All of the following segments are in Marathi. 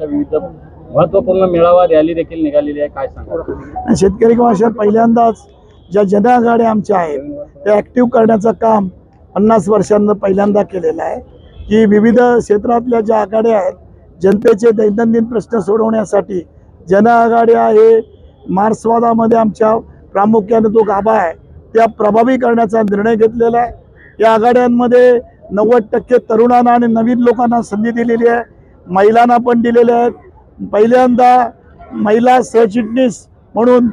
संघटनांच्या विविध महत्त्वपूर्ण मेळावा रॅली देखील निघालेली आहे. काय सांगा शेतकरी किंवा पहिल्यांदाच ज्या जनआघाड्या आमच्या आहेत त्या ॲक्टिव्ह करण्याचं काम पन्नास वर्षांनं पहिल्यांदा केलेलं आहे. की विविध क्षेत्रातल्या ज्या आघाड्या आहेत जनतेचे दैनंदिन प्रश्न सोडवण्यासाठी जनआघाड्या हे मार्क्सवादामध्ये आमच्या प्रामुख्याने जो गाभा आहे त्या प्रभावी करण्याचा निर्णय घेतलेला आहे. या आघाड्यांमध्ये नव्वद टक्के तरुणांना आणि नवीन लोकांना संधी दिलेली आहे. महिलांना पण दिलेले आहेत. पहिल्यांदा महिला सरचिटणीस म्हणून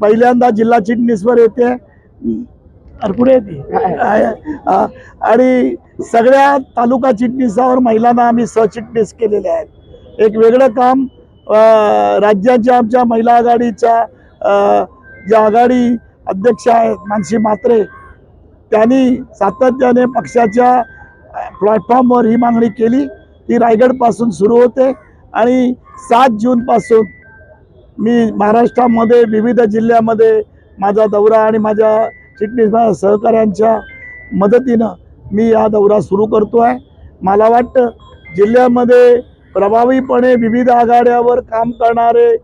पहिल्यांदा जिल्हा चिटणीसवर येते. अरे येते आणि सगळ्या तालुका चिटणीसावर महिलांना आम्ही सरचिटणीस केलेले आहेत. एक वेगळं काम राज्याच्या आमच्या महिला आघाडीच्या ज्या आघाडी अध्यक्ष आहेत मानसी मात्रे त्यांनी सातत्याने पक्षाच्या प्लॅटफॉर्मवर ही मागणी केली. ती रायगडपासून सुरू होते. आणि सात जूनपासून मी महाराष्ट्रामध्ये विविध जिल्ह्यामध्ये माझा दौरा आणि माझ्या चिटणीस सहकाऱ्यांच्या मदतीनं मी हा दौरा सुरू करतो आहे मला वाटतं जिल्ह्यामध्ये प्रभावीपणे विविध आघाड्यावर काम करणारे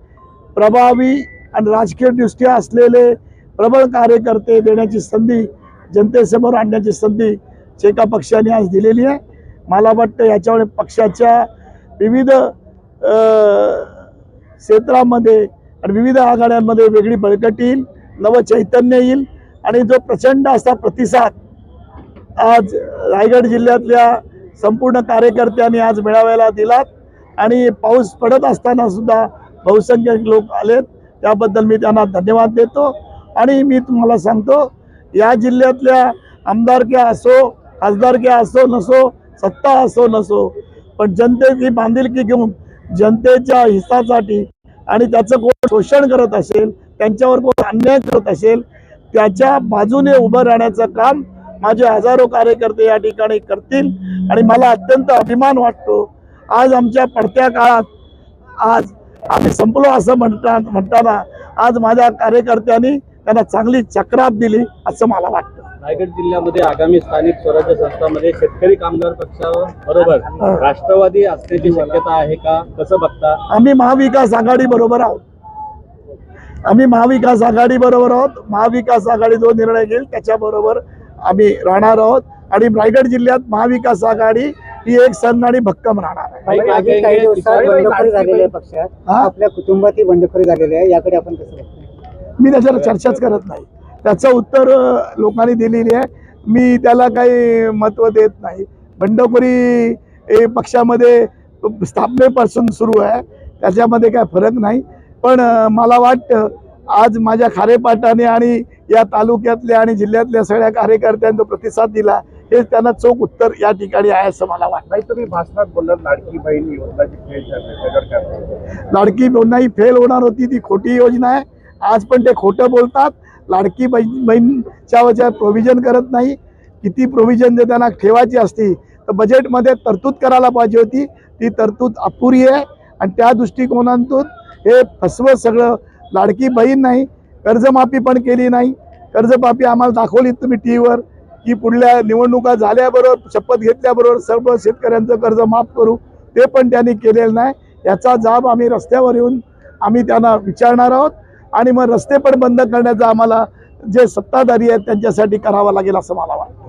प्रभावी आणि राजकीयदृष्ट्या असलेले प्रबळ कार्यकर्ते देण्याची संधी जनतेसमोर आणण्याची संधी एका पक्षाने आज दिलेली आहे. मला वाटतं याच्यामुळे पक्षाच्या विविध क्षेत्रामध्ये आणि विविध आघाड्यांमध्ये वेगळी बळकट येईल नवं चैतन्य येईल आणि जो प्रचंड असा प्रतिसाद आज रायगड जिल्ह्यातल्या संपूर्ण कार्यकर्त्यांनी आज मेळाव्याला दिलात आणि पाऊस पडत असताना सुद्धा बहुसंख्यक लोक आलेत. त्याबद्दल मी त्यांना धन्यवाद देतो. आणि मी तुम्हाला सांगतो या जिल्ह्यातल्या आमदारक्या असो खासदारक्या असो नसो सत्ता असो नसो पण जनतेची बांधिलकी घेऊन जनतेच्या हितासाठी आणि त्याचं कोण शोषण करत असेल त्यांच्यावर कोण अन्याय करत असेल त्याच्या बाजूने उभं राहण्याचं काम माझे हजारो कार्यकर्ते या ठिकाणी करतील. आणि मला अत्यंत अभिमान वाटतो आज आमच्या पडत्या काळात आज आम्ही संपलो असं म्हणता म्हणताना आज माझ्या कार्यकर्त्यांनी त्यांना चांगली चक्राप दिली असं मला वाटतं. रायगड जिल्ह्यामध्ये आगामी स्थानिक स्वराज्य संस्थांमध्ये शेतकरी कामगार पक्षाबरोबर राष्ट्रवादी असण्याची शक्यता आहे का? कसं बघता? आम्ही महाविकास आघाडी बरोबर आहोत. आम्ही महाविकास आघाडी बरोबर आहोत. महाविकास आघाडी जो निर्णय घेईल त्याच्याबरोबर आम्ही राहणार आहोत. आणि रायगड जिल्ह्यात महाविकास आघाडी ही एक संघ आणि भक्कम राहणार आहे. हा? आपल्या कुटुंबात ही बंडखोरी झालेली आहे. याकडे आपण कसं बघतो? मी त्याच्यावर चर्चाच करत नाही. त्याचं उत्तर लोकांनी दिलेली आहे. मी त्याला काही महत्त्व देत नाही. बंडखोरी हे पक्षामध्ये स्थापनेपासून सुरू आहे. त्याच्यामध्ये काय फरक नाही. पण मला वाटतं आज माझ्या खारेपाटाने आणि या तालुक्यातल्या आणि जिल्ह्यातल्या सगळ्या कार्यकर्त्यांनी जो प्रतिसाद दिला हे त्यांना चोख उत्तर या ठिकाणी आहे असं मला वाटतं. नाही तुम्ही भाषणात बोललात लाडकी बहीण योजनाची फेल? लाडकी योजना ही फेल होणार होती ती खोटी योजना आहे. आज पण ते खोटं बोलतात. लाडकी बहीणच्या वजा प्रोव्हिजन करत नाही. किती प्रोव्हिजन जर त्यांना ठेवायची असती तर बजेटमध्ये तरतूद करायला पाहिजे होती. ती तरतूद अपुरी आहे. आणि त्या दृष्टिकोनातून हे फसवं सगळं. लाडकी बहीण नाही कर्जमाफी पण केली नाही. कर्जमाफी आम्हाला दाखवली तुम्ही टी व्हीवर की पुढल्या निवडणुका झाल्याबरोबर शपथ घेतल्याबरोबर सर्व शेतकऱ्यांचं कर्ज माफ करू. ते पण त्यांनी केलेलं नाही. याचा जाब आम्ही रस्त्यावर येऊन आम्ही त्यांना विचारणार आहोत. आणि मग रस्ते पण बंद करण्याचा आम्हाला जे सत्ताधारी आहेत त्यांच्यासाठी करावं लागेल असं मला वाटतं.